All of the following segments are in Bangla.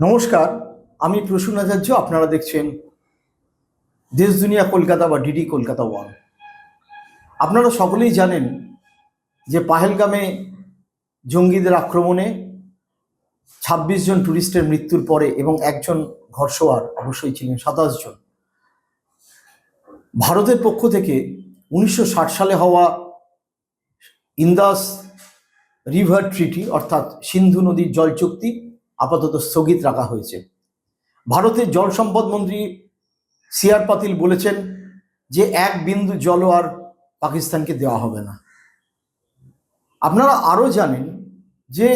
নমস্কার, আমি প্রসূন আচার্য, আপনারা দেখছেন দেশ, দুনিয়া, কলকাতা বা ডিডি কলকাতা ওয়ান। আপনারা সকলেই জানেন যে পাহেলগামে জঙ্গিদের আক্রমণে ছাব্বিশ জন ট্যুরিস্টের মৃত্যুর পরে এবং একজন ঘরসোয়ার অবশ্যই ছিলেন সাতাশ জন। ভারতের পক্ষ থেকে উনিশশো ষাট সালে হওয়া ইন্দাস রিভার ট্রিটি, অর্থাৎ সিন্ধু নদীর জল চুক্তি আপাতত স্থগিত রাখা হয়েছে। ভারতের জল সম্পদ মন্ত্রী সিআর পাতিল বলেছেন যে এক বিন্দু জলও আর পাকিস্তানকে দেওয়া হবে না। আপনারা আরও জানেন যে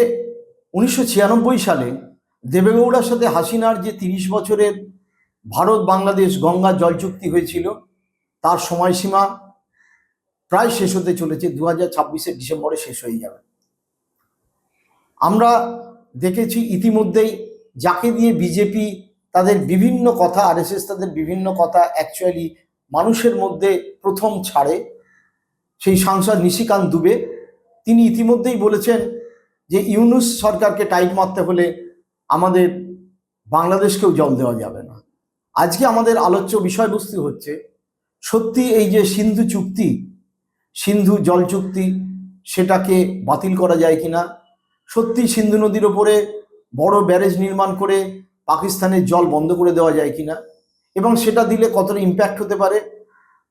উনিশশো ছিয়ানব্বই সালে দেবেগৌড়ার সাথে হাসিনার যে তিরিশ বছরের ভারত বাংলাদেশ গঙ্গা জল চুক্তি হয়েছিল, তার সময়সীমা প্রায় শেষ হতে চলেছে, দু হাজার ডিসেম্বরে শেষ হয়ে যাবে। আমরা দেখেছি ইতিমধ্যেই, যাকে দিয়ে বিজেপি তাদের বিভিন্ন কথা, আরএসএস তাদের বিভিন্ন কথা অ্যাকচুয়ালি মানুষের মধ্যে প্রথম ছাড়ে, সেই সাংসদ নিশিকান্ত দুবে। তিনি ইতিমধ্যেই বলেছেন যে, ইউনুস সরকারকে টাইট মারতে হলে আমাদের বাংলাদেশকেও জল দেওয়া যাবে না। আজকে আমাদের আলোচ্য বিষয়বস্তু হচ্ছে, সত্যি এই যে সিন্ধু চুক্তি, সিন্ধু জল চুক্তি, সেটাকে বাতিল করা যায় কিনা সত্যি সিন্ধু নদীর ওপরে বড় ব্যারেজ নির্মাণ করে পাকিস্তানের জল বন্ধ করে দেওয়া যায় কি না এবং সেটা দিলে কতটা ইম্প্যাক্ট হতে পারে?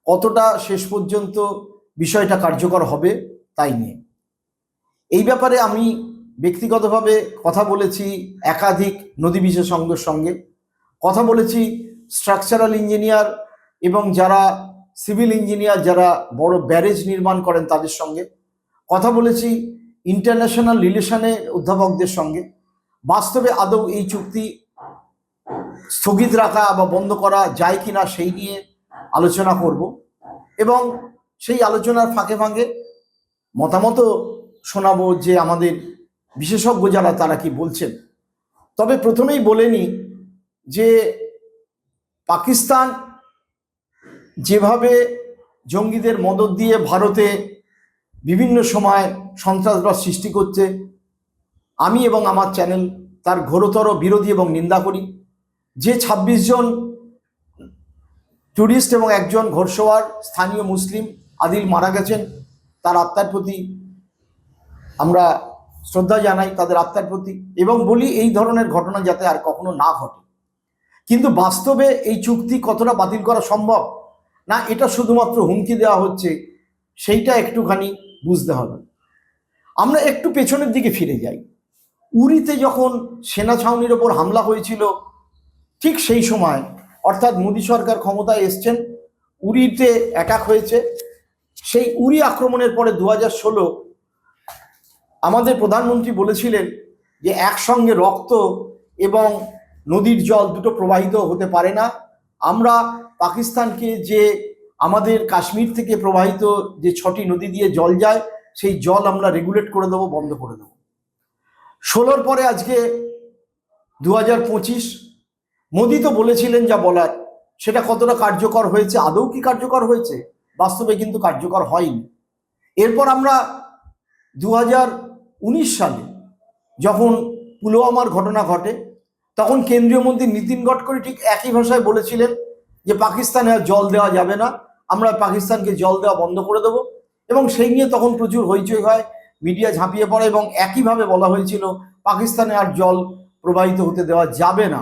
কতটা শেষ পর্যন্ত বিষয়টা কার্যকর হবে তাই নিয়ে। এই ব্যাপারে আমি ব্যক্তিগতভাবে কথা বলেছি একাধিক নদী বিশেষজ্ঞের সঙ্গে। কথা বলেছি স্ট্রাকচারাল ইঞ্জিনিয়ার এবং যারা সিভিল ইঞ্জিনিয়ার যারা বড় ব্যারেজ নির্মাণ করেন তাদের সঙ্গে। কথা বলেছি ইন্টারন্যাশনাল রিলেশনের অধ্যাপকদের সঙ্গে। বাস্তবে আদৌ এই চুক্তি স্থগিত রাখা বা বন্ধ করা যায় কি না সেই নিয়ে আলোচনা করব এবং সেই আলোচনার ফাঁকে ফাঁকে মতামতও শোনাবো যে আমাদের বিশেষজ্ঞ যারা তারা কি বলছেন। তবে প্রথমেই বলে নিই যে পাকিস্তান যেভাবে জঙ্গিদের মদত দিয়ে ভারতে বিভিন্ন সময় সন্ত্রাসবাদ সৃষ্টি করছে। আমি এবং আমার চ্যানেল তার ঘোরতর বিরোধী এবং নিন্দা করি। যে ২৬ জন ট্যুরিস্ট এবং একজন ঘোরসোয়ার স্থানীয় মুসলিম আদিল মারা গেছেন, তার আত্মার প্রতি আমরা শ্রদ্ধা জানাই, তাদের আত্মার প্রতি এবং বলি এই ধরনের ঘটনা যাতে আর কখনো না ঘটে। কিন্তু বাস্তবে এই চুক্তি কতটা বাতিল করা সম্ভব? না, এটা শুধুমাত্র হুমকি দেওয়া হচ্ছে, সেইটা একটুখানি বুঝতে হবে। আমরা একটু পেছনের দিকে ফিরে যাই। উরিতে যখন সেনা ছাউনির ওপর হামলা হয়েছিল, ঠিক সেই সময় অর্থাৎ মোদী সরকার ক্ষমতায় এসছেন, উরিতে অ্যাটাক হয়েছে। সেই উরি আক্রমণের পরে দু ষোলো আমাদের প্রধানমন্ত্রী বলেছিলেন যে একসঙ্গে রক্ত এবং নদীর জল দুটো প্রবাহিত হতে পারে না। আমরা পাকিস্তানকে যে আমাদের কাশ্মীর থেকে প্রবাহিত যে ছটি নদী দিয়ে জল যায়, সেই জল আমরা রেগুলেট করে দেবো, বন্ধ করে দেবো। ষোলোর পরে আজকে দু হাজার পঁচিশ, মোদী তো বলেছিলেন যা বলার, সেটা কতটা কার্যকর হয়েছে, আদৌ কি কার্যকর হয়েছে? বাস্তবে কিন্তু কার্যকর হয়নি। এরপর আমরা দু উনিশ সালে যখন পুলওয়ামার ঘটনা ঘটে, তখন কেন্দ্রীয় মন্ত্রী নীতিন গডকরি ঠিক একই ভাষায় বলেছিলেন যে, পাকিস্তানে আর জল দেওয়া যাবে না। আমরা পাকিস্তানকে জল দেওয়া বন্ধ করে দেবো। এবং সেই নিয়ে তখন প্রচুর হইচই হয়, মিডিয়া ঝাঁপিয়ে পড়ে এবং একইভাবে বলা হয়েছিল, পাকিস্তানে আর জল প্রবাহিত হতে দেওয়া যাবে না।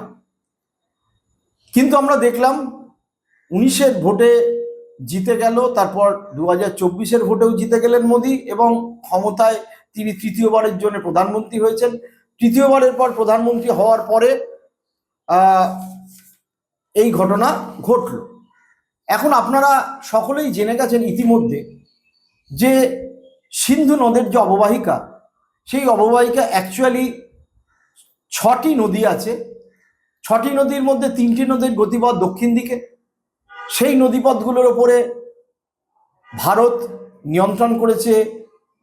কিন্তু আমরা দেখলাম, উনিশের ভোটে জিতে গেল, তারপর দু হাজার চব্বিশের ভোটেও জিতে গেলেন মোদি এবং ক্ষমতায় তিনি তৃতীয়বারের জন্য প্রধানমন্ত্রী হয়েছেন। তৃতীয়বারের পর প্রধানমন্ত্রী হওয়ার পরে এই ঘটনা ঘটল। এখন আপনারা সকলেই জেনে গেছেন ইতিমধ্যে যে সিন্ধু নদের যে অববাহিকা, সেই অববাহিকা অ্যাকচুয়ালি ছটি নদী আছে। ছটি নদীর মধ্যে তিনটি নদীর গতিপথ দক্ষিণ দিকে। সেই নদীপথগুলোর ওপরে ভারত নিয়ন্ত্রণ করেছে,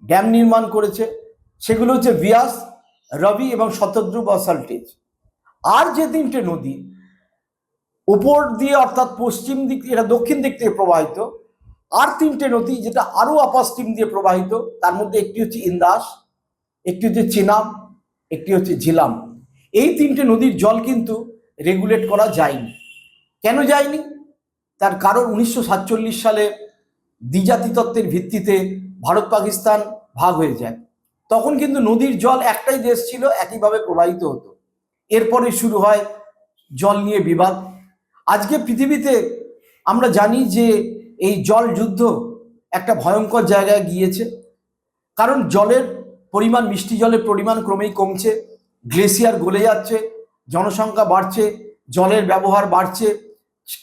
ড্যাম নির্মাণ করেছে। সেগুলো হচ্ছে বিয়াস রবি এবং শতদ্রু বা সাল্টেজ। আর যে তিনটে নদী উপর দিয়ে অর্থাৎ পশ্চিম দিক, এটা দক্ষিণ দিক থেকে প্রবাহিত, আর তিনটে নদী যেটা আরও আপাস্টিম দিয়ে প্রবাহিত, তার মধ্যে একটি হচ্ছে ইন্দাস, একটি হচ্ছে চিনাব, একটি হচ্ছে ঝিলাম। এই তিনটে নদীর জল কিন্তু রেগুলেট করা যায়নি। কেন যায়নি? তার কারণ উনিশশো সাতচল্লিশ সালে দ্বিজাতি তত্ত্বের ভিত্তিতে ভারত পাকিস্তান ভাগ হয়ে যায়। তখন কিন্তু নদীর জল একটাই দেশ ছিল, একইভাবে প্রবাহিত হতো। এরপরে শুরু হয় জল নিয়ে বিবাদ। আজকে পৃথিবীতে আমরা জানি যে এই জল যুদ্ধ একটা ভয়ঙ্কর জায়গায় গিয়েছে। কারণ জলের পরিমাণ, মিষ্টি জলের পরিমাণ ক্রমেই কমছে গ্লেসিয়ার গলে যাচ্ছে, জনসংখ্যা বাড়ছে, জলের ব্যবহার বাড়ছে,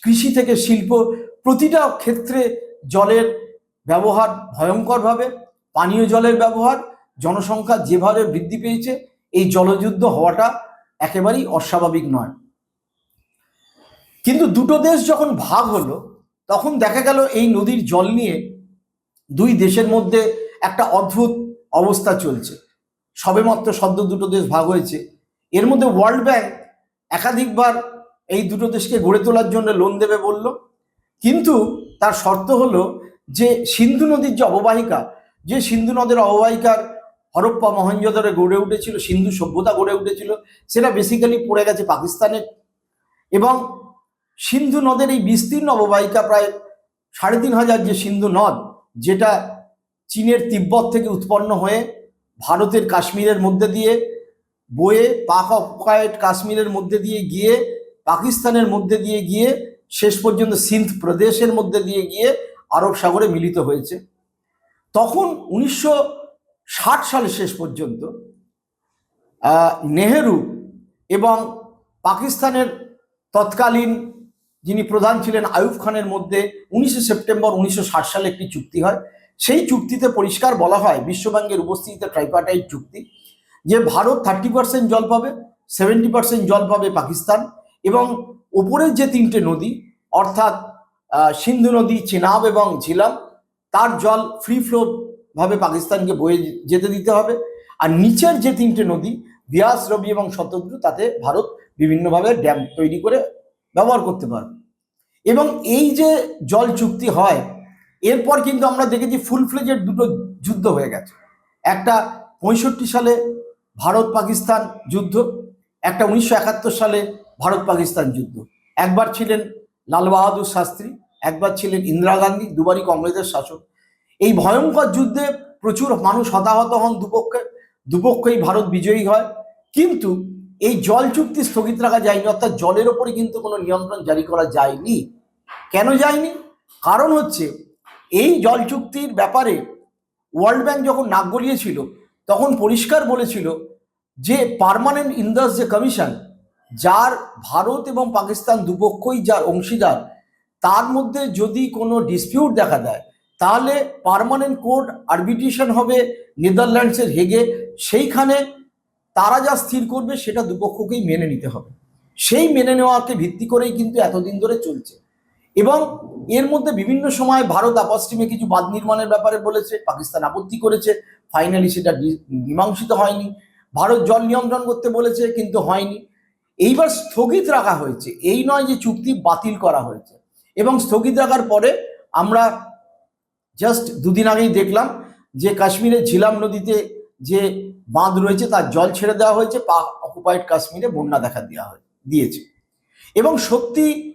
কৃষি থেকে শিল্প, প্রতিটা ক্ষেত্রে জলের ব্যবহার ভয়ঙ্করভাবে, পানীয় জলের ব্যবহার, জনসংখ্যা যেভাবে বৃদ্ধি পেয়েছে, এই জলযুদ্ধ হওয়াটা একেবারেই অস্বাভাবিক নয়। কিন্তু দুটো দেশ যখন ভাগ হলো, তখন দেখা গেল এই নদীর জল নিয়ে দুই দেশের মধ্যে একটা অদ্ভুত অবস্থা চলছে। সবেমাত্র সদ্য দুটো দেশ ভাগ হয়েছে। এর মধ্যে ওয়ার্ল্ড ব্যাংক একাধিকবার এই দুটো দেশকে গড়ে তোলার জন্য লোন দেবে বলল। কিন্তু তার শর্ত হলো যে সিন্ধু নদীর যে অববাহিকা, যে সিন্ধু নদের অববাহিকার হরপ্পা মহেঞ্জোদরে গড়ে উঠেছিল, সিন্ধু সভ্যতা গড়ে উঠেছিল, সেটা বেসিক্যালি পড়ে গেছে পাকিস্তানের। এবং সিন্ধু নদের এই বিস্তীর্ণ অববাহিকা প্রায় সাড়ে তিন হাজার যে সিন্ধু নদ, যেটা চীনের তিব্বত থেকে উৎপন্ন হয়ে ভারতের কাশ্মীরের মধ্যে দিয়ে বয়ে পাক অকুপায়েড কাশ্মীরের মধ্যে দিয়ে গিয়ে পাকিস্তানের মধ্যে দিয়ে গিয়ে শেষ পর্যন্ত সিন্ধ প্রদেশের মধ্যে দিয়ে গিয়ে আরব সাগরে মিলিত হয়েছে। তখন উনিশশো ষাট সালে শেষ পর্যন্ত নেহেরু এবং পাকিস্তানের তৎকালীন যিনি প্রধান ছিলেন আয়ুব খানের মধ্যে উনিশে সেপ্টেম্বর উনিশশো ষাট সালে একটি চুক্তি হয়। সেই চুক্তিতে পরিষ্কার বলা হয় বিশ্বব্যাংকের উপস্থিতিতে ট্রাইপার্টাইট চুক্তি, যে ভারত থার্টি পার্সেন্ট জল পাবে সেভেন্টি পার্সেন্ট জল পাবে পাকিস্তান এবং উপরের যে তিনটে নদী, অর্থাৎ সিন্ধু নদী, চেনাব এবং ঝিলাম, তার জল ফ্রি ফ্লো ভাবে পাকিস্তানকে বয়ে যেতে দিতে হবে। আর নিচের যে তিনটে নদী, বিয়াস রবি এবং শতদ্রু, তাতে ভারত বিভিন্নভাবে ড্যাম তৈরি করে ব্যবহার করতে পারবে। এবং এই যে জল চুক্তি হয়, এরপর কিন্তু আমরা দেখেছি ফুল ফ্লেজের দুটো যুদ্ধ হয়ে গেছে। একটা পঁয়ষট্টি সালে ভারত পাকিস্তান যুদ্ধ, একটা উনিশশো একাত্তর সালে ভারত পাকিস্তান যুদ্ধ। একবার ছিলেন লাল বাহাদুর শাস্ত্রী, একবার ছিলেন ইন্দিরা গান্ধী, দুবারই কংগ্রেসের শাসক। এই ভয়ঙ্কর যুদ্ধে প্রচুর মানুষ হতাহত হন দুপক্ষে, দুপক্ষেই ভারত বিজয়ী হয়। কিন্তু এই জল চুক্তি স্থগিত রাখা যায়নি, অর্থাৎ জলের ওপরে কিন্তু কোনো নিয়ন্ত্রণ জারি করা যায়নি। কেন যায়নি? কারণ হচ্ছে, এই জল চুক্তির ব্যাপারে ওয়ার্ল্ড ব্যাংক যখন নাক গলিয়েছিল, তখন পরিষ্কার বলেছিল যে পার্মানেন্ট ইন্দাস যে কমিশন, যার ভারত এবং পাকিস্তান দুপক্ষই যার অংশীদার, তার মধ্যে যদি কোনো ডিসপিউট দেখা দেয়, তাহলে পার্মানেন্ট কোর্ট আরবিট্রেশন হবে নেদারল্যান্ডসের হেগে। সেইখানে তারা যা স্থির করবে সেটা দুপক্ষকেই মেনে নিতে হবে। সেই মেনে নেওয়াকে ভিত্তি করেই কিন্তু এতদিন ধরে চলছে। এবং এর মধ্যে বিভিন্ন সময় ভারত আপস্টিমে কিছু বাঁধ নির্মাণের ব্যাপারে বলেছে, পাকিস্তান আপত্তি করেছে ফাইনালি সেটা মীমাংসিত হয়নি। ভারত জল নিয়ন্ত্রণ করতে বলেছে, কিন্তু হয়নি। এইবার স্থগিত রাখা হয়েছে। এই নয় যে চুক্তি বাতিল করা হয়েছে। এবং স্থগিত রাখার পরে আমরা জাস্ট দুদিন আগেই দেখলাম যে কাশ্মীরের ঝিলাম নদীতে যে বাঁধ রয়েছে, তার জল ছেড়ে দেওয়া হয়েছে, পা অকুপাইড কাশ্মীরে বন্যা দেখা দেওয়া হয়, দিয়েছে। এবং সত্যি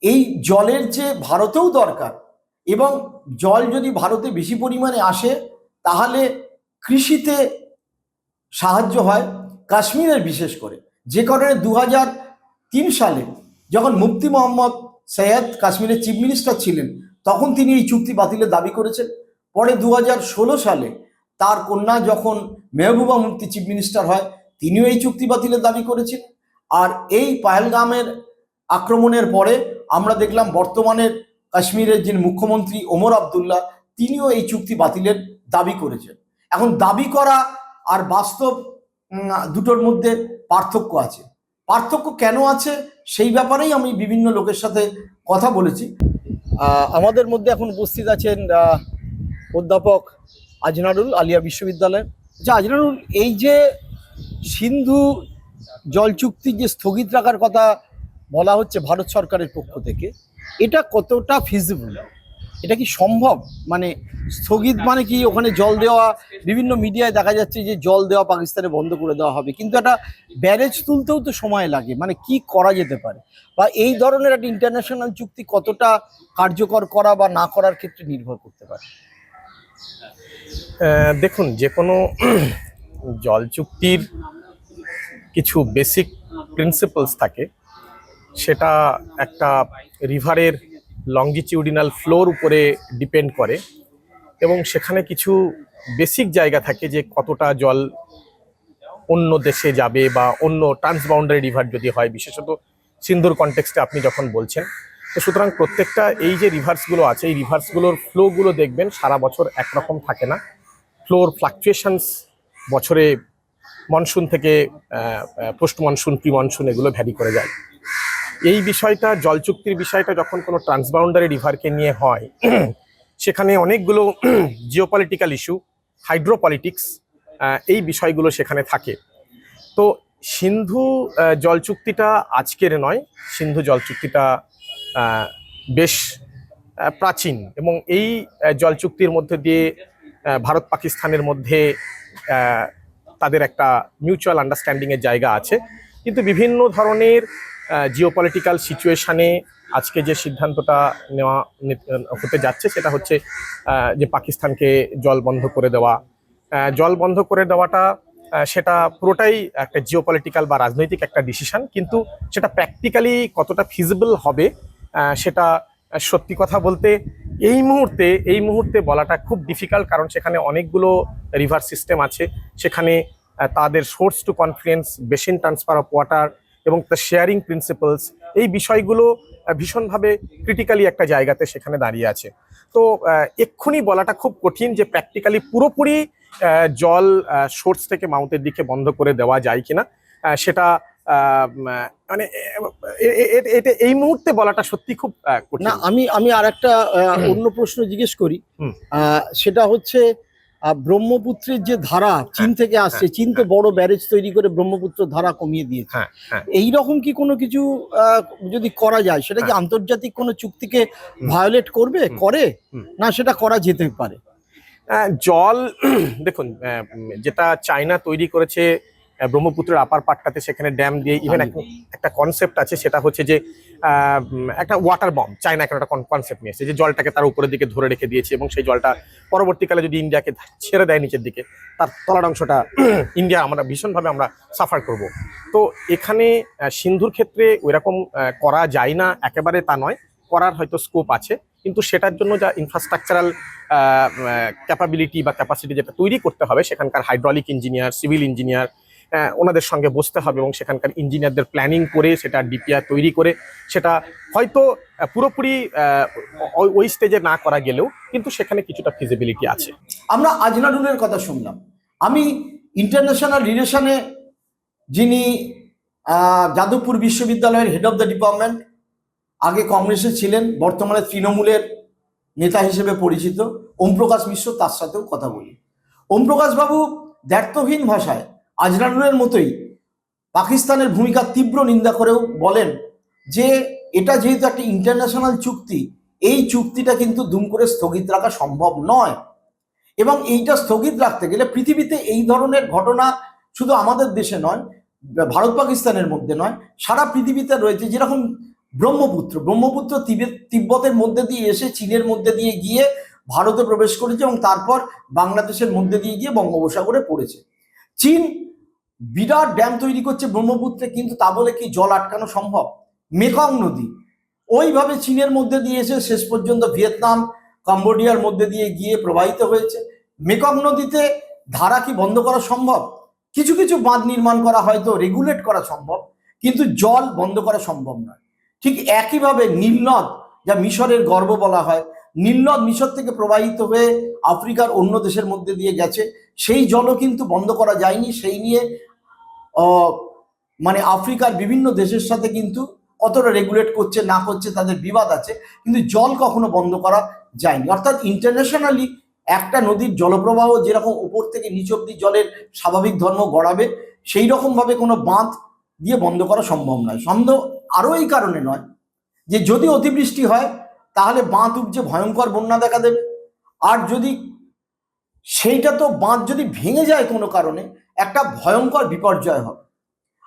এই জলের যে ভারতেও দরকার। এবং জল যদি ভারতে বেশি পরিমাণে আসে, তাহলে কৃষিতে সাহায্য হয় কাশ্মীরের বিশেষ করে। যে কারণে দু তিন সালে যখন মুফতি মোহাম্মদ সৈয়দ কাশ্মীরের চিফ মিনিস্টার ছিলেন, তখন তিনি এই চুক্তি বাতিলের দাবি করেছেন। পরে দু সালে তার কন্যা যখন মেহবুবা মুফতি চিফ মিনিস্টার হয়, তিনিও এই চুক্তি বাতিলের দাবি করেছেন। আর এই পায়েলগামের আক্রমণের পরে আমরা দেখলাম বর্তমানের কাশ্মীরের যিনি মুখ্যমন্ত্রী ওমর আবদুল্লাহ, তিনিও এই চুক্তি বাতিলের দাবি করেছেন। এখন দাবি করা আর বাস্তব দুটোর মধ্যে পার্থক্য আছে। পার্থক্য কেন আছে সেই ব্যাপারেই আমি বিভিন্ন লোকের সাথে কথা বলেছি। আমাদের মধ্যে এখন উপস্থিত আছেন অধ্যাপক আজনারুল আলিয়া বিশ্ববিদ্যালয়। আচ্ছা আজনারুল, এই যে সিন্ধু জল চুক্তি যে স্থগিত রাখার কথা বলা হচ্ছে ভারত সরকারের পক্ষ থেকে, এটা কতটা ফিজিবল এটা কি সম্ভব? মানে স্থগিত মানে কি ওখানে জল দেওয়া? বিভিন্ন মিডিয়ায় দেখা যাচ্ছে যে জল দেওয়া পাকিস্তানে বন্ধ করে দেওয়া হবে। কিন্তু একটা ব্যারেজ তুলতেও তো সময় লাগে। মানে কি করা যেতে পারে? বা এই ধরনের একটা ইন্টারন্যাশনাল চুক্তি কতটা কার্যকর করা বা না করার ক্ষেত্রে নির্ভর করতে পারে? দেখুন, যে কোনো জল চুক্তির কিছু বেসিক প্রিন্সিপালস থাকে, সেটা একটা রিভারের লংজিটিউডিনাল ফ্লোর উপরে ডিপেন্ড করে এবং সেখানে কিছু বেসিক জায়গা থাকে যে কতটা জল অন্য দেশে যাবে বা অন্য ট্রান্সবাউন্ডারি রিভার যদি হয়, বিশেষত সিন্ধুর কনটেক্সটে আপনি যখন বলছেন তো সুতরাং প্রত্যেকটা এই যে রিভার্সগুলো আছে, এই রিভার্সগুলোর ফ্লোগুলো দেখবেন, সারা বছর একরকম থাকে না। ফ্লোর ফ্লাকচুয়েশনস বছরে মনসুন থেকে পোস্ট মনসুন প্রি মনসুন এগুলো ভ্যারি করে যায়। এই বিষয়টা, জল চুক্তির বিষয়টা যখন কোনো ট্রান্সবাউন্ডারি রিভারকে নিয়ে হয়, সেখানে অনেকগুলো জিওপলিটিক্যাল ইস্যু হাইড্রোপলিটিক্স এই বিষয়গুলো সেখানে থাকে। তো সিন্ধু জল চুক্তিটা আজকের নয়, সিন্ধু জল চুক্তিটা বেশ প্রাচীন এবং এই জল চুক্তির মধ্যে দিয়ে ভারত পাকিস্তানের মধ্যে তাদের একটা মিউচুয়াল আন্ডারস্ট্যান্ডিংয়ের জায়গা আছে। কিন্তু বিভিন্ন ধরনের জিওপলিটিক্যাল সিচুয়েশানে আজকে যে সিদ্ধান্তটা নেওয়া, হতে যাচ্ছে সেটা হচ্ছে যে পাকিস্তানকে জল বন্ধ করে দেওয়া। জল বন্ধ করে দেওয়াটা সেটা পুরোটাই একটা জিওপলিটিক্যাল বা রাজনৈতিক একটা ডিসিশন কিন্তু সেটা প্র্যাকটিক্যালি কতটা ফিজিবল হবে সেটা সত্যি কথা বলতে এই মুহূর্তে এই মুহূর্তে বলাটা খুব ডিফিকাল্ট কারণ সেখানে অনেকগুলো রিভার সিস্টেম আছে। সেখানে তাদের source to confidence basin transfer of water এবং দ্য শেয়ারিং প্রিন্সিপালস এই বিষয়গুলো ভীষণভাবে ক্রিটিক্যালি একটা জায়গাতে সেখানে দাঁড়িয়ে আছে। তো এক্ষুনি বলাটা খুব কঠিন যে প্র্যাকটিক্যালি পুরোপুরি জল সোর্স থেকে মাউন্টের দিকে বন্ধ করে দেওয়া যায় কিনা সেটা মানে এটা এই মুহূর্তে বলাটা সত্যি খুব না আমি আমি আর একটা অন্য প্রশ্ন জিজ্ঞেস করি। সেটা হচ্ছে ব্রহ্মপুত্রের যে ধারা চীন থেকে আসছে চীন তো বড় ব্যারেজ তৈরি করে ব্রহ্মপুত্র ধারা কমিয়ে দিয়েছে। হ্যাঁ হ্যাঁ। এই রকম কি কোনো কিছু যদি করা যায় সেটা কি আন্তর্জাতিক কোনো চুক্তিকে ভায়োলেট করবে করে? না সেটা করা যেতে পারে? জল দেখুন যেটা চায়না তৈরি করেছে ব্রহ্মপুত্রের আপার পাটটাতে সেখানে ড্যাম দিয়ে ইভেন একটা কনসেপ্ট আছে সেটা হচ্ছে যে একটা ওয়াটার বম চায়না এখন একটা কনসেপ্ট নিয়ে এসেছে যে জলটাকে তার উপরের দিকে ধরে রেখে দিয়েছে এবং সেই জলটা পরবর্তীকালে যদি ইন্ডিয়াকে ছেড়ে দেয় নিচের দিকে তার তলার অংশটা ইন্ডিয়া আমরা ভীষণভাবে আমরা সাফার করব। তো এখানে সিন্ধুর ক্ষেত্রে ওইরকম করা যায় না একেবারে তা নয়। করার হয়তো স্কোপ আছে কিন্তু সেটার জন্য যা ইনফ্রাস্ট্রাকচারাল ক্যাপাবিলিটি বা ক্যাপাসিটি যেটা তৈরি করতে হবে সেখানকার হাইড্রলিক ইঞ্জিনিয়ার সিভিল ইঞ্জিনিয়ার ওনাদের সঙ্গে বসতে হবে এবং সেখানকার ইঞ্জিনিয়ারদের প্ল্যানিং করে সেটা ডিপিআর তৈরি করে সেটা হয়তো পুরোপুরি ওই- স্টেজে না করা গেলেও কিন্তু সেখানে কিছুটা ফিজিবিলিটি আছে। আমরা আজনারুলের কথা শুনলাম। আমি ইন্টারন্যাশনাল রিলেশনে যিনি যাদবপুর বিশ্ববিদ্যালয়ের হেড অফ দ্য ডিপার্টমেন্ট আগে কংগ্রেসে ছিলেন, বর্তমানে তৃণমূলের নেতা হিসেবে পরিচিত, ওমপ্রকাশ মিশ্র তার সাথেও কথা বলি। ওমপ্রকাশ বাবু দ্ব্যর্থহীন ভাষায় আজনারুলের মতোই পাকিস্তানের ভূমিকা তীব্র নিন্দা করেও বলেন যে এটা যেহেতু একটা ইন্টারন্যাশনাল চুক্তি, এই চুক্তিটা কিন্তু দুম করে স্থগিত রাখা সম্ভব নয়। এবং এইটা স্থগিত রাখতে গেলে পৃথিবীতে এই ধরনের ঘটনা শুধু আমাদের দেশে নয়, ভারত পাকিস্তানের মধ্যে নয়, সারা পৃথিবীতে রয়েছে। যেরকম ব্রহ্মপুত্র ব্রহ্মপুত্র তিবেত তিব্বতের মধ্যে দিয়ে এসে চীনের মধ্যে দিয়ে গিয়ে ভারতে প্রবেশ করেছে এবং তারপর বাংলাদেশের মধ্যে দিয়ে গিয়ে বঙ্গোপসাগরে পড়েছে। চীন বিরাট ড্যাম তৈরি করছে ব্রহ্মপুত্রে, কিন্তু তা বলে কি জল আটকানো সম্ভব? মেকং নদী। ওইভাবে চীনের মধ্যে দিয়ে এসে শেষ পর্যন্ত ভিয়েতনাম, কম্বোডিয়ার মধ্যে দিয়ে গিয়ে প্রবাহিত হয়েছে। মেকং নদীতে ধারা কি বন্ধ করা সম্ভব? কিছু কিছু বাঁধ নির্মাণ করা হয়তো রেগুলেট করা সম্ভব, কিন্তু জল বন্ধ করা সম্ভব নয়। ঠিক একইভাবে নীলনদ যা মিশরের গর্ব বলা হয় নীলনদ মিশর থেকে প্রবাহিত হয়ে আফ্রিকার অন্য দেশের মধ্যে দিয়ে গেছে। সেই জলও কিন্তু বন্ধ করা যায়নি, সেই নিয়ে মানে আফ্রিকার বিভিন্ন দেশের সাথে কিন্তু কতটা রেগুলেট করছে, না করছে, তাদের বিবাদ আছে। কিন্তু জল কখনো বন্ধ করা যায়নি। অর্থাৎ ইন্টারন্যাশনালি একটা নদীর জলপ্রবাহ যেরকম উপর থেকে নিচ অব্দি জলের স্বাভাবিক ধর্ম গড়াবে, সেই রকমভাবে কোনো বাঁধ দিয়ে বন্ধ করা সম্ভব নয়। সন্দেহ আরও এই কারণে নয় যে যদি অতিবৃষ্টি হয়, তাহলে বাঁধ উপজে ভয়ঙ্কর বন্যা দেখা দেবে। আর যদি সেইটা তো বাঁধ যদি ভেঙে যায় কোনো কারণে একটা ভয়ঙ্কর বিপর্যয় হবে।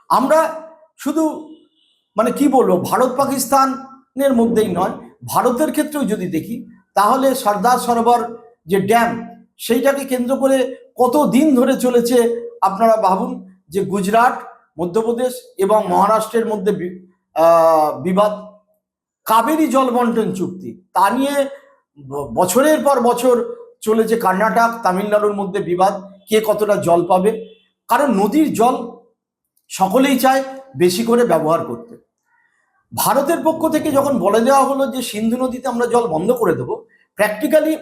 আমরা শুধু মানে কি বলব, ভারত পাকিস্তানের মধ্যেই নয়, ভারতের ক্ষেত্রেও যদি দেখি, তাহলে সর্দার সরোবর যে ড্যাম, সেইটাকে কেন্দ্র করে কত দিন ধরে চলেছে আপনারা ভাবুন, যে গুজরাট, মধ্যপ্রদেশ এবং মহারাষ্ট্রের মধ্যে বিবাদ, কাবেরী জল বন্টন চুক্তি, তা নিয়ে বছরের পর বছর চলেছে কর্ণাটক, তামিলনাড়ুর মধ্যে বিবাদ, কে কতটা জল পাবে কারণ নদীর জল সকলেই চায় বেশি করে ব্যবহার করতে। ভারতের পক্ষ থেকে যখন বলে দেওয়া হলো যে সিন্ধু নদীতে আমরা জল বন্ধ করে দেবো প্র্যাকটিক্যালি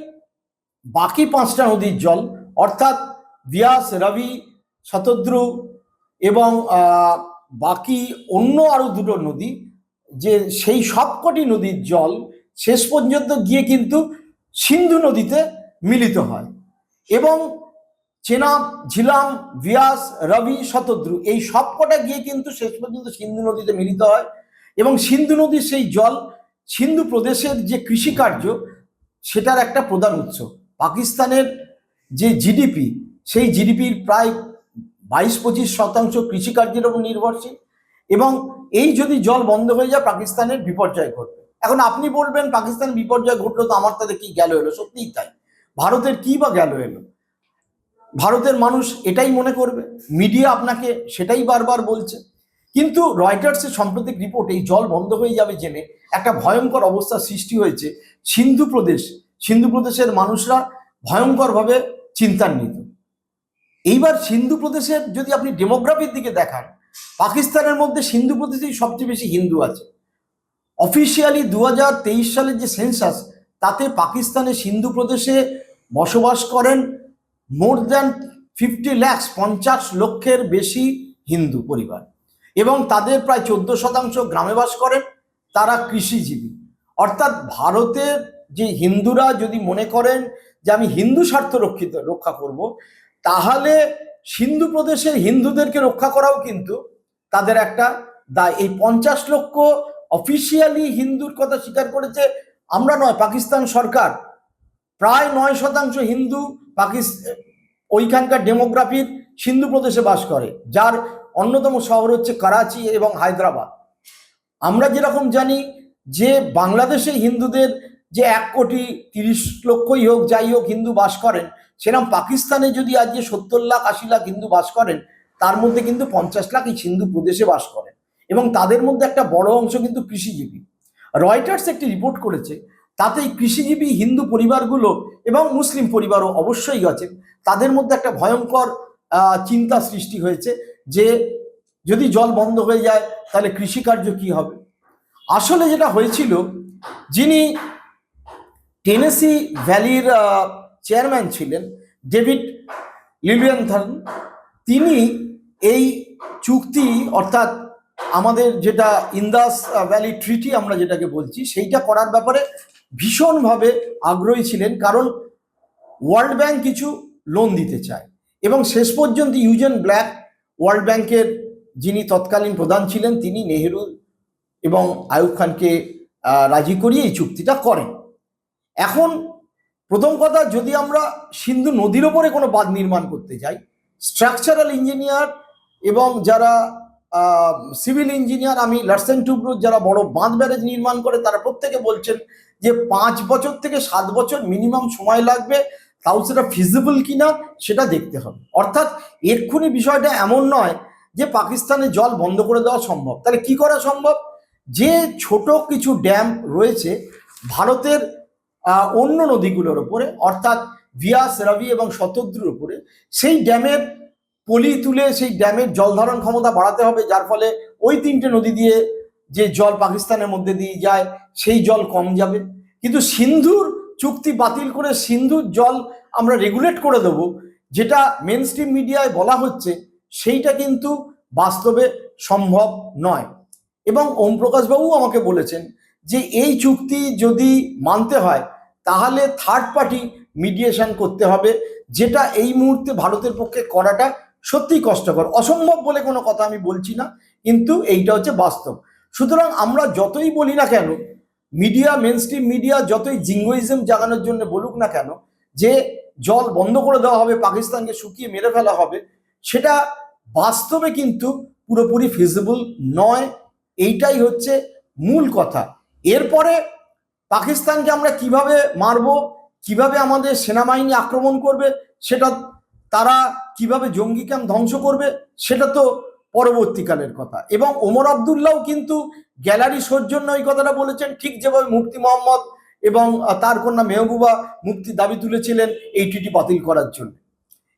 বাকি পাঁচটা নদীর জল, অর্থাৎ বিয়াস, রবি, শতদ্রু এবং বাকি অন্য আরও দুটো নদী, যে সেই সবকটি নদীর জল শেষ পর্যন্ত গিয়ে কিন্তু সিন্ধু নদীতে মিলিত হয়। এবং চেনাব ঝিলাম বিয়াস রবি, শতদ্রু, এই সবকটা গিয়ে কিন্তু শেষ পর্যন্ত সিন্ধু নদীতে মিলিত হয় এবং সিন্ধু নদীর সেই জল সিন্ধু প্রদেশের যে কৃষিকার্য, সেটার একটা প্রধান উৎস। পাকিস্তানের যে জিডিপি, সেই জিডিপির প্রায় বাইশ পঁচিশ শতাংশ কৃষিকার্যের উপর নির্ভরশীল এবং এই যদি জল বন্ধ হয়ে যায়, পাকিস্তানের বিপর্যয় ঘটবে। এখন আপনি বলবেন পাকিস্তান বিপর্যয় ঘটলো তো আমার তাতে কি গেল এলো? সত্যিই তাই। ভারতের কি বা গেল এলো? ভারতের মানুষ এটাই মনে করবে। মিডিয়া আপনাকে সেটাই বারবার বলছে। কিন্তু রয়টার্সের সাম্প্রতিক রিপোর্ট এই জল বন্ধ হয়ে যাবে জেনে একটা ভয়ঙ্কর অবস্থার সৃষ্টি হয়েছে সিন্ধু প্রদেশ। সিন্ধু প্রদেশের মানুষরা ভয়ঙ্করভাবে চিন্তান্বিত। এইবার সিন্ধু প্রদেশের যদি আপনি ডেমোগ্রাফির দিকে দেখান, পাকিস্তানের মধ্যে সিন্ধু প্রদেশেই সবচেয়ে বেশি হিন্দু আছে। অফিসিয়ালি দু হাজার তেইশ সালের যে সেন্সাস, তাতে পাকিস্তানের সিন্ধু প্রদেশে বসবাস করেন মোর দ্যান ফিফটি ল্যাক্স পঞ্চাশ লক্ষের বেশি হিন্দু পরিবার। এবং তাদের প্রায় চোদ্দ শতাংশ গ্রামে বাস করেন, তারা কৃষিজীবী। অর্থাৎ ভারতের যে হিন্দুরা যদি মনে করেন যে আমি হিন্দু স্বার্থ রক্ষিত, রক্ষা করব, তাহলে সিন্ধু প্রদেশের হিন্দুদেরকে রক্ষা করাও কিন্তু তাদের একটা দায়। এই পঞ্চাশ লক্ষ অফিসিয়ালি হিন্দুর কথা স্বীকার করেছে, আমরা নয়, পাকিস্তান সরকার। প্রায় নয় শতাংশ হিন্দু পাকিস্তান ওইখানকার ডেমোগ্রাফির সিন্ধু প্রদেশে বাস করে, যার অন্যতম শহর হচ্ছে করাচি এবং হায়দ্রাবাদ। আমরা যেরকম জানি যে বাংলাদেশে হিন্দুদের যে এক কোটি তিরিশ লক্ষই হোক, যাই হোক হিন্দু বাস করেন, সেরকম পাকিস্তানে যদি আজ যে সত্তর লাখ, আশি লাখ হিন্দু বাস করেন, তার মধ্যে কিন্তু পঞ্চাশ লাখ এই সিন্ধু প্রদেশে বাস করেন। এবং তাদের মধ্যে একটা বড় অংশ কিন্তু কৃষিজীবী। রয়টার্স একটি রিপোর্ট করেছে, তাতে কৃষিজীবী হিন্দু পরিবারগুলো এবং মুসলিম পরিবারও অবশ্যই আছে। তাদের মধ্যে একটা ভয়ঙ্কর চিন্তা সৃষ্টি হয়েছে যে যদি জল বন্ধ হয়ে যায়, তাহলে কৃষিকার্য কি হবে? আসলে যেটা হয়েছিল, যিনি টেনেসি ভ্যালির চেয়ারম্যান ছিলেন, ডেভিড লিলিয়ানথন তিনি এই চুক্তি, অর্থাৎ আমাদের যেটা ইন্দাস ভ্যালি ট্রিটি আমরা যেটাকে বলছি, সেইটা করার ব্যাপারে ভীষণভাবে আগ্রহী ছিলেন, কারণ ওয়ার্ল্ড ব্যাংক কিছু লোন দিতে চায়। এবং শেষ পর্যন্ত ইউজেন ব্ল্যাক ওয়ার্ল্ড ব্যাংকের যিনি তৎকালীন প্রধান ছিলেন, তিনি নেহেরু এবং আয়ুব খানকে রাজি করিয়ে এই চুক্তিটা করেন। এখন প্রথম কথা, যদি আমরা সিন্ধু নদীর ওপরে কোনো বাঁধ নির্মাণ করতে যাই স্ট্রাকচারাল ইঞ্জিনিয়ার এবং যারা সিভিল ইঞ্জিনিয়ার আমি লার্সেন টুব্রুর যারা বড় বাঁধ ব্যারেজ নির্মাণ করে, তারা প্রত্যেকে বলছেন যে পাঁচ বছর থেকে সাত বছর মিনিমাম সময় লাগবে, তাও সেটা ফিজিবল কিনা সেটা দেখতে হবে। অর্থাৎ এক্ষুনি বিষয়টা এমন নয় যে পাকিস্তানে জল বন্ধ করে দেওয়া সম্ভব। তাহলে কি করা সম্ভব? যে ছোট কিছু ড্যাম রয়েছে ভারতের অন্য নদীগুলোর ওপরে অর্থাৎ ভিয়াস রবি এবং শতদ্রুর উপরে, সেই ড্যামের পলি তুলে সেই ড্যামের জল ধারণ ক্ষমতা বাড়াতে হবে, যার ফলে ওই তিনটে নদী দিয়ে যে জল পাকিস্তানের মধ্যে দিয়ে যায়, সেই জল কম যাবে। কিন্তু সিন্ধুর চুক্তি বাতিল করে সিন্ধুর জল আমরা রেগুলেট করে দেবো, যেটা মেন স্ট্রিম মিডিয়ায় বলা হচ্ছে, সেইটা কিন্তু বাস্তবে সম্ভব নয়। এবং ওম প্রকাশবাবু আমাকে বলেছেন যে এই চুক্তি যদি মানতে হয়, তাহলে থার্ড পার্টি মিডিয়েশন করতে হবে, যেটা এই মুহূর্তে ভারতের পক্ষে করাটা সত্যিই কষ্টকর। অসম্ভব বলে কোনো কথা আমি বলছি না, কিন্তু এইটা হচ্ছে বাস্তব। সুতরাং আমরা যতই বলি না কেন, মিডিয়া মেন মিডিয়া যতই জিঙ্গোইজম জাগানোর জন্য বলুক না কেন, যে জল বন্ধ করে দেওয়া হবে, পাকিস্তানকে শুকিয়ে মেরে ফেলা হবে, সেটা বাস্তবে কিন্তু পুরোপুরি ফিজিবল নয়। এইটাই হচ্ছে মূল কথা। এরপরে পাকিস্তানকে আমরা কীভাবে মারব, কীভাবে আমাদের সেনাবাহিনী আক্রমণ করবে, সেটা তারা কীভাবে জঙ্গি ক্যাম্প ধ্বংস করবে, সেটা তো পরবর্তীকালের কথা। এবং ওমর আবদুল্লাহ কিন্তু গ্যালারি শোর জন্য এই কথাটা বলেছেন, ঠিক যেভাবে মুফতি মোহাম্মদ এবং তার কন্যা মেহবুবা মুক্তি দাবি তুলেছিলেন এই টিটি বাতিল করার জন্য।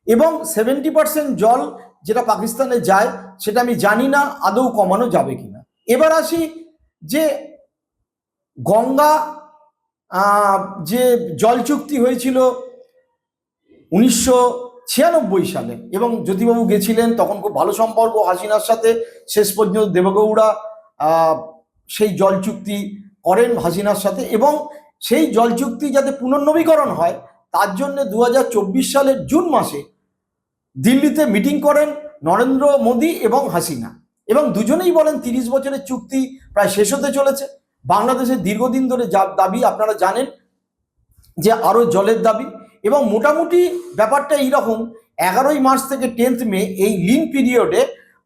এবং সেভেন্টি পার্সেন্ট জল যেটা পাকিস্তানে যায়, সেটা আমি জানি না, আদৌ কমানো যাবে কিনা। এবার আসি যে গঙ্গা যে জল চুক্তি হয়েছিল উনিশশো ছিয়ানব্বই সালে। এবং জ্যোতিবাবু গেছিলেন তখন খুব ভালো সম্পর্ক, হাসিনার সাথে। শেষ পর্যন্ত দেবগৌড়া সেই জল চুক্তি করেন হাসিনার সাথে এবং সেই জল চুক্তি যাতে পুনর্নবীকরণ হয়, তার জন্য দু হাজার চব্বিশ সালের জুন মাসে দিল্লিতে মিটিং করেন নরেন্দ্র মোদী এবং হাসিনা। এবং দুজনেই বলেন তিরিশ বছরের চুক্তি প্রায় শেষ হতে চলেছে। বাংলাদেশের দীর্ঘদিন ধরে যা দাবি আপনারা জানেন যে আরও জলের দাবি এবং মোটামুটি ব্যাপারটা এইরকম, এগারোই মার্চ থেকে টেন্থ মে এই লিন পিরিয়ডে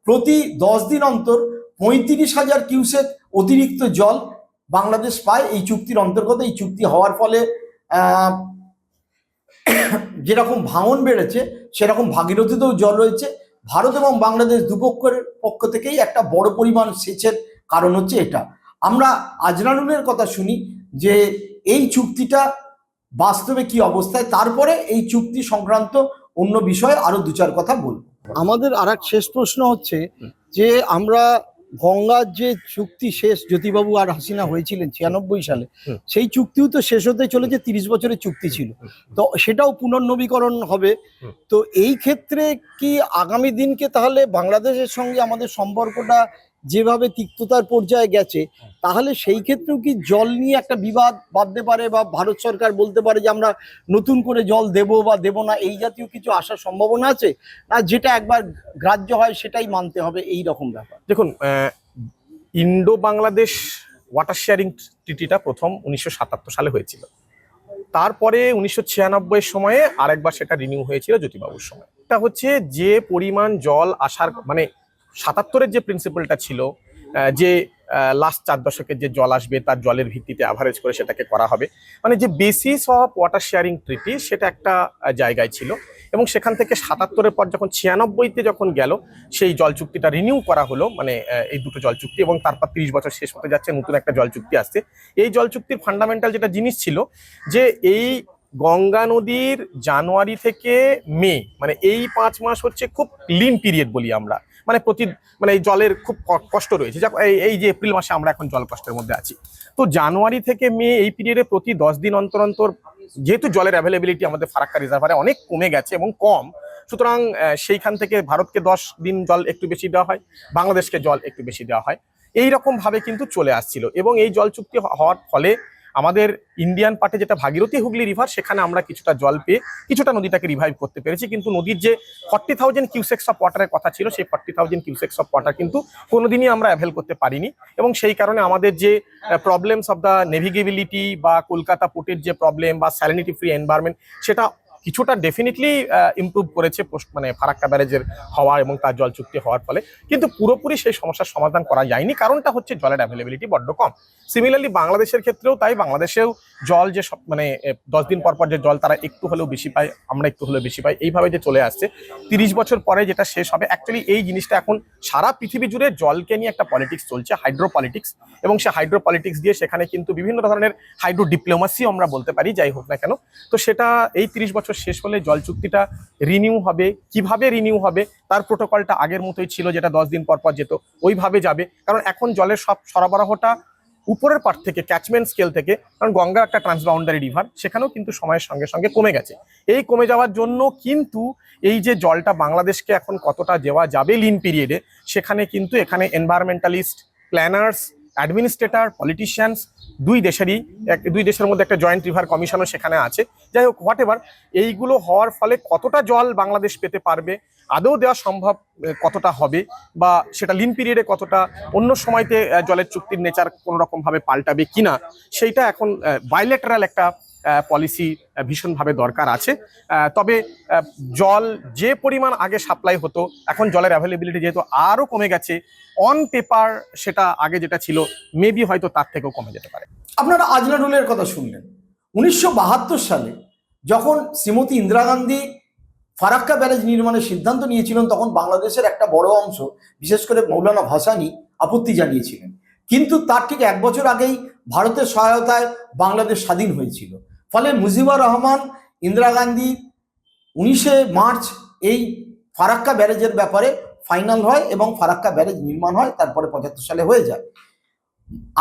প্রতি দশ দিন অন্তর পঁয়ত্রিশ হাজার কিউসেক অতিরিক্ত জল বাংলাদেশ পায় এই চুক্তির অন্তর্গত। এই চুক্তি হওয়ার ফলে যেরকম ভাঙন বেড়েছে, সেরকম ভাগীরথীতেও জল রয়েছে। ভারত এবং বাংলাদেশ দুপক্ষের পক্ষ থেকেই একটা বড় পরিমাণ সেচের কারণ হচ্ছে এটা। আমরা আজরানুলের কথা শুনি যে এই চুক্তিটা বাস্তবে কি অবস্থায়? তারপরে এই চুক্তি সংক্রান্ত অন্য বিষয়ে আরও দু চার কথা বলব। আমাদের আর শেষ প্রশ্ন হচ্ছে যে আমরা গঙ্গার যে চুক্তি শেষ, জ্যোতিবাবু আর হাসিনা হয়েছিলেন ছিয়ানব্বই সালে, সেই চুক্তিও তো শেষ হতে চলেছে, তিরিশ বছরের চুক্তি ছিল। তো সেটাও পুনর্নবীকরণ হবে। তো এই ক্ষেত্রে কি আগামী দিনকে তাহলে বাংলাদেশের সঙ্গে আমাদের সম্পর্কটা যেভাবে তিক্ততার পর্যায়ে গেছে তাহলে সেই ক্ষেত্রেও কি জল নিয়ে একটা বিবাদ বাঁধতে পারে বা ভারত সরকার বলতে পারে যে আমরা নতুন করে জল দেব বা দেব না এই জাতীয় কিছু আসার সম্ভাবনা আছে? না যেটা একবার গ্রাহ্য হয় সেটাই মানতে হবে এই রকম ব্যাপার? দেখুন ইন্ডো বাংলাদেশ ওয়াটার শেয়ারিং ট্রিটিটা প্রথম উনিশশো সাতাত্তর সালে হয়েছিল। তারপরে উনিশশো ছিয়ানব্বই সময়ে আরেকবার সেটা রিনিউ হয়েছিল জ্যোতিবাবুর সময়। এটা হচ্ছে যে পরিমাণ জল আসার মানে সাতাত্তরের যে প্রিন্সিপালটা ছিল যে লাস্ট চার দশকের যে জল আসবে তার জলের ভিত্তিতে অ্যাভারেজ করে সেটাকে করা হবে। মানে যে basis of water sharing treaty সেটা একটা জায়গায় ছিল এবং সেখান থেকে সাতাত্তরের পর যখন ছিয়ানব্বইতে যখন গেল, সেই জল চুক্তিটা রিনিউ করা হলো। মানে এই দুটো জল চুক্তি এবং তারপর তিরিশ বছর শেষ হতে যাচ্ছে, নতুন একটা জল চুক্তি আসছে। এই জল চুক্তির ফান্ডামেন্টাল যেটা জিনিস ছিল যে, এই গঙ্গা নদীর জানুয়ারি থেকে মে মানে এই পাঁচ মাস হচ্ছে খুব লিন পিরিয়ড বলি আমরা। মানে প্রতি মানে এই জলের খুব কষ্ট রয়েছে। যা- এই- যে এপ্রিল মাসে আমরা এখন জল কষ্টের মধ্যে আছি। তো জানুয়ারি থেকে মে এই পিরিয়ডে প্রতি দশ দিন অন্তর অন্তর যেহেতু জলের অ্যাভেলেবিলিটি আমাদের ফারাক্কা রিজার্ভারে অনেক কমে গেছে এবং কম, সুতরাং সেইখান থেকে ভারতকে দশ দিন জল একটু বেশি দেওয়া হয়, বাংলাদেশকে জল একটু বেশি দেওয়া হয়। এই কিন্তু চলে আসছিল এবং এই জল চুক্তি হওয়ার ফলে আমাদের ইন্ডিয়ান পার্টে যেটা ভাগীরথী হুগলি রিভার সেখানে আমরা কিছুটা জল পেয়ে কিছুটা নদীটাকে রিভাইভ করতে পেরেছি। কিন্তু নদীর যে ফর্টি থাউজেন্ড কিউসেক্স অফ ওয়াটারের কথা ছিল, সেই forty thousand cusecs of water কিন্তু কোনোদিনই আমরা অ্যাভেল করতে পারিনি। এবং সেই কারণে আমাদের যে প্রবলেমস অফ দ্য নেভিগেবিলিটি বা কলকাতা পোর্টের যে প্রবলেম বা স্যালিনিটি ফ্রি এনভায়রনমেন্ট সেটা কিছুটা ডেফিনেটলি ইমপ্রুভ করেছে পোস্ট মানে ফারাক্কা ব্যারেজের হওয়া এবং তার জল চুক্তি হওয়ার ফলে। কিন্তু পুরোপুরি সেই সমস্যার সমাধান করা যায়নি। কারণটা হচ্ছে জলের অ্যাভেলেবিলিটি বড্ড কম। সিমিলারলি বাংলাদেশের ক্ষেত্রেও তাই। বাংলাদেশেও জল যে সব মানে দশ দিন পর পর যে জল তারা একটু হলেও বেশি পায়, আমরা একটু হলেও বেশি পাই, এইভাবে যে চলে আসছে, তিরিশ বছর পরে যেটা শেষ হবে অ্যাকচুয়ালি এই জিনিসটা এখন সারা পৃথিবী জুড়ে জলকে নিয়ে একটা পলিটিক্স চলছে হাইড্রো পলিটিক্স এবং সে হাইড্রো পলিটিক্স দিয়ে সেখানে কিন্তু বিভিন্ন ধরনের হাইড্রো ডিপ্লোমাসি আমরা বলতে পারি, যাই হোক না কেন। তো সেটা এই তিরিশ বছর শেষ হলে জল চুক্তিটা রিনিউ হবে। কীভাবে রিনিউ হবে? তার প্রোটোকলটা আগের মতোই ছিল যেটা দশ দিন পর পর যেত। ওইভাবে যাবে। কারণ এখন জলের সব সরবরাহটা উপরের পার থেকে ক্যাচমেন্ট স্কেল থেকে, কারণ গঙ্গা একটা ট্রান্সবাউন্ডারি রিভার সেখানেও কিন্তু সময়ের সঙ্গে সঙ্গে কমে গেছে। এই কমে যাওয়ার জন্য কিন্তু এই যে জলটা বাংলাদেশকে এখন কতটা দেওয়া যাবে লিন পিরিয়ডে সেখানে কিন্তু এখানে এনভায়রনমেন্টালিস্ট প্ল্যানার্স অ্যাডমিনিস্ট্রেটর পলিটিশিয়ানস দুই দেশেরই এক, দুই দেশের মধ্যে একটা জয়েন্ট রিভার কমিশনও সেখানে আছে। যাই হোক হোয়াট এভার এইগুলো হওয়ার ফলে কতটা জল বাংলাদেশ পেতে পারবে, আদৌ দেওয়া সম্ভব কতটা হবে, বা সেটা লিন পিরিয়ডে কতটা, অন্য সময়তে জলের চুক্তির নেচার কোনোরকমভাবে রকম ভাবে পাল্টাবে কিনা, সেইটা এখন বাইলেটারাল একটা পলিসি ভীষণভাবে দরকার আছে। তবে জল যে পরিমাণ আগে সাপ্লাই হতো, এখন জলের অ্যাভেলেবিলিটি যেহেতু আরও কমে গেছে অন পেপার সেটা আগে যেটা ছিল মেবি হয়তো তার থেকেও কমে যেতে পারে। আপনারা আজলারুলের কথা শুনলেন। উনিশশো বাহাত্তর সালে যখন শ্রীমতী ইন্দিরা গান্ধী ফারাক্কা ব্যারেজ নির্মাণের সিদ্ধান্ত নিয়েছিলেন, তখন বাংলাদেশের একটা বড় অংশ, বিশেষ করে মৌলানা ভাসানি, আপত্তি জানিয়েছিলেন। কিন্তু তার ঠিক এক বছর আগেই ভারতের সহায়তায় বাংলাদেশ স্বাধীন হয়েছিল। ফলে মুজিবুর রহমান, ইন্দিরা গান্ধী উনিশে মার্চ এই ফারাক্কা ব্যারেজের ব্যাপারে ফাইনাল হয় এবং ফারাক্কা ব্যারেজ নির্মাণ হয়, তারপরে পঁচাত্তর সালে হয়ে যায়।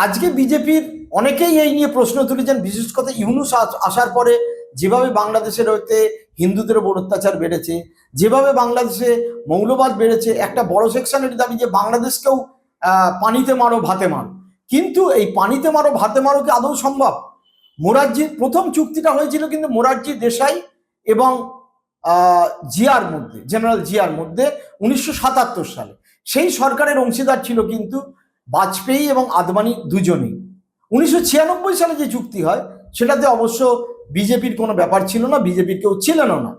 আজকে বিজেপির অনেকেই এই নিয়ে প্রশ্ন তুলেছেন, বিশেষ করে ইউনুস আসার পরে যেভাবে বাংলাদেশের হইতে হিন্দুদের উপর অত্যাচার বেড়েছে, যেভাবে বাংলাদেশে মৌলবাদ বেড়েছে, একটা বড় সেকশনের দাবি যে বাংলাদেশকেও পানিতে মারো, ভাতে মারো। কিন্তু এই পানিতে মারো, ভাতে মারো কি আদৌ সম্ভব? মোরারজির প্রথম চুক্তিটা হয়েছিল কিন্তু মোরারজি দেশাই এবং জিয়ার মধ্যে, জেনারেল জিয়ার মধ্যে উনিশশো সাতাত্তর সালে। সেই সরকারের অংশীদার ছিল কিন্তু বাজপেয়ী এবং আদবানি দুজনেই। উনিশশো ছিয়ানব্বই সালে যে চুক্তি হয়, সেটাতে অবশ্য বিজেপির কোনো ব্যাপার ছিল না বিজেপির কেউ ছিলেনও না।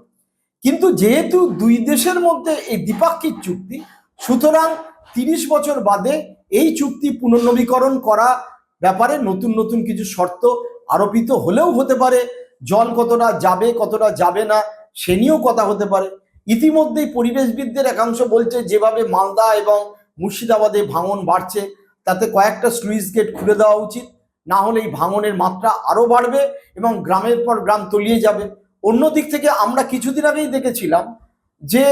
কিন্তু যেহেতু দুই দেশের মধ্যে এই দ্বিপাক্ষিক চুক্তি, সুতরাং তিরিশ বছর বাদে এই চুক্তি পুনর্নবীকরণ করা ব্যাপারে নতুন নতুন কিছু শর্ত আরোপিত হলেও হতে পারে, জল কতটা যাবে কতটা যাবে না, সে নিয়েও কথা হতে পারে। ইতিমধ্যেই পরিবেশবিদদের একাংশ বলছে, যেভাবে মালদা এবং মুর্শিদাবাদে ভাঙন বাড়ছে, তাতে কয়েকটা স্লুইস গেট খুলে দেওয়া উচিত। না হলে এই ভাঙনের মাত্রা আরও বাড়বে এবং গ্রামের পর গ্রাম তলিয়ে যাবে। অন্য দিক থেকে আমরা কিছুদিন আগেই দেখেছিলাম যে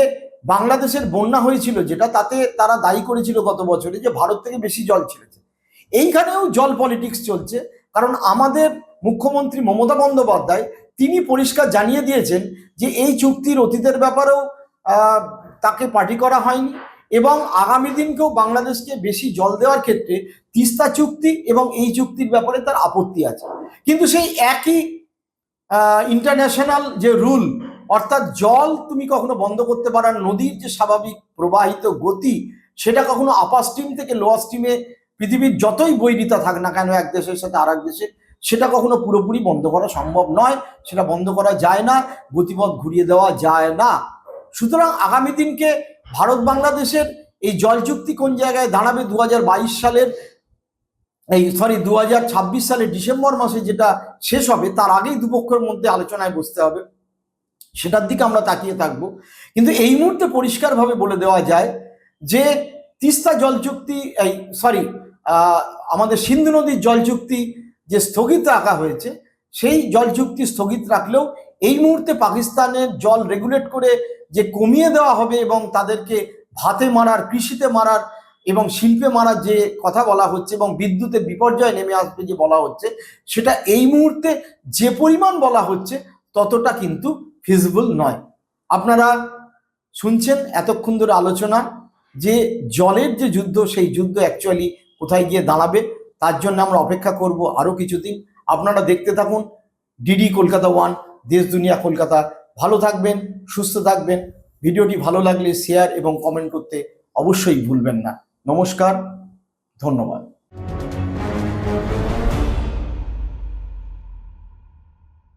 বাংলাদেশের বন্যা হয়েছিল, যেটা তাতে তারা দায়ী করেছিল গত বছরে, যে ভারত থেকে বেশি জল ছেড়েছে। এইখানেও জল পলিটিক্স চলছে। কারণ আমাদের মুখ্যমন্ত্রী মমতা বন্দ্যোপাধ্যায়, তিনি পরিষ্কার জানিয়ে দিয়েছেন যে এই চুক্তির অতীতের ব্যাপারেও তাকে পার্টি করা হয়নি এবং আগামী দিনকেও বাংলাদেশকে বেশি জল দেওয়ার ক্ষেত্রে তিস্তা চুক্তি এবং এই চুক্তির ব্যাপারে তার আপত্তি আছে। কিন্তু সেই একই ইন্টারন্যাশনাল যে রুল অর্থাৎ জল তুমি কখনো বন্ধ করতে পারো, নদীর যে স্বাভাবিক প্রবাহিত গতি, সেটা কখনো আপার স্ট্রিম থেকে লোয়ার স্ট্রিমে পৃথিবীর যতই বৈরিতা থাক না কেন, এক দেশের সাথে আর এক দেশে, সেটা কখনো পুরোপুরি বন্ধ করা সম্ভব নয়। সেটা বন্ধ করা যায় না, গতিপথ ঘুরিয়ে দেওয়া যায় না। সুতরাং আগামী দিনকে ভারত বাংলাদেশের এই জল চুক্তি কোন জায়গায় দাঁড়াবে দু হাজার বাইশ সালের, এই সরি দু হাজার ছাব্বিশ সালের ডিসেম্বর মাসে যেটা শেষ হবে, তার আগেই দুপক্ষের মধ্যে আলোচনায় বসতে হবে। সেটার দিকে আমরা তাকিয়ে থাকব। কিন্তু এই মুহূর্তে পরিষ্কারভাবে বলে দেওয়া যায় যে তিস্তা জল চুক্তি, এই সরি আমাদের সিন্ধু নদীর জল চুক্তি যে স্থগিত রাখা হয়েছে, সেই জল চুক্তি স্থগিত রাখলেও এই মুহূর্তে পাকিস্তানের জল রেগুলেট করে যে কমিয়ে দেওয়া হবে এবং তাদেরকে ভাতে মারার, কৃষিতে মারার এবং শিল্পে মারার যে কথা বলা হচ্ছে এবং বিদ্যুতের বিপর্যয় নেমে আসবে যে বলা হচ্ছে, সেটা এই মুহূর্তে যে পরিমাণ বলা হচ্ছে ততটা কিন্তু ফিজিবল নয়। আপনারা শুনছেন এতক্ষণ ধরে আলোচনা। যে জলের যে যুদ্ধ, সেই যুদ্ধ অ্যাকচুয়ালি কোথায় গিয়ে দাঁড়াবে, তার জন্য আমরা অপেক্ষা করব আরও কিছুদিন। আপনারা দেখতে থাকুন ডিডি কলকাতা ওয়ান দেশ, দুনিয়া, কলকাতা। ভালো থাকবেন, সুস্থ থাকবেন। ভিডিওটি ভালো লাগলে শেয়ার এবং কমেন্ট করতে অবশ্যই ভুলবেন না। নমস্কার, ধন্যবাদ।